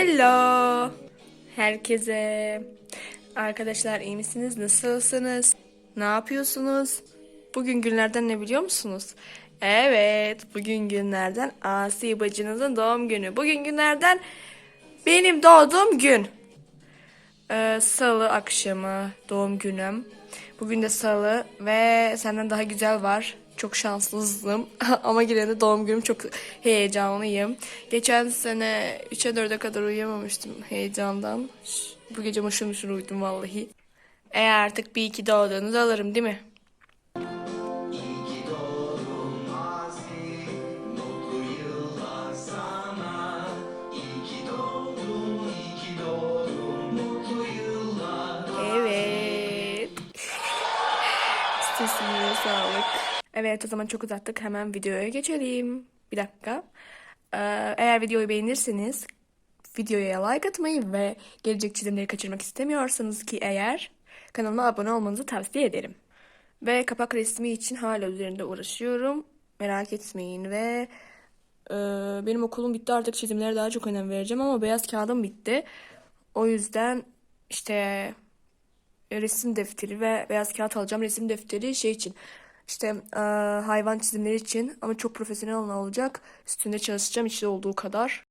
Hello herkese. Arkadaşlar iyi misiniz? Nasılsınız? Ne yapıyorsunuz? Bugün günlerden ne biliyor musunuz? Evet, bugün günlerden Asi bacınızın doğum günü. Bugün günlerden benim doğduğum gün. Ee, salı akşamı doğum günüm. Bugün de salı ve senden daha güzel var. Çok şanslıyım ama yine de doğum günüm çok heyecanlıyım. Geçen sene 3'e 4'e kadar uyuyamamıştım heyecandan. Bu gece mışıl mışıl uyudum vallahi. E artık bir iki doğduğunuz alırım değil mi? Evet. Sesime sağlık. Evet o zaman çok uzattık. Hemen videoya geçelim. Bir dakika. Ee, eğer videoyu beğenirseniz videoya like atmayı ve gelecek çizimleri kaçırmak istemiyorsanız ki eğer kanalıma abone olmanızı tavsiye ederim. Ve kapak resmi için hala üzerinde uğraşıyorum. Merak etmeyin ve e, benim okulum bitti artık çizimlere daha çok önem vereceğim ama beyaz kağıdım bitti. O yüzden işte e, resim defteri ve beyaz kağıt alacağım. Resim defteri şey için işte e, hayvan çizimleri için ama çok profesyonel olacak. Üstünde çalışacağım içinde olduğu kadar.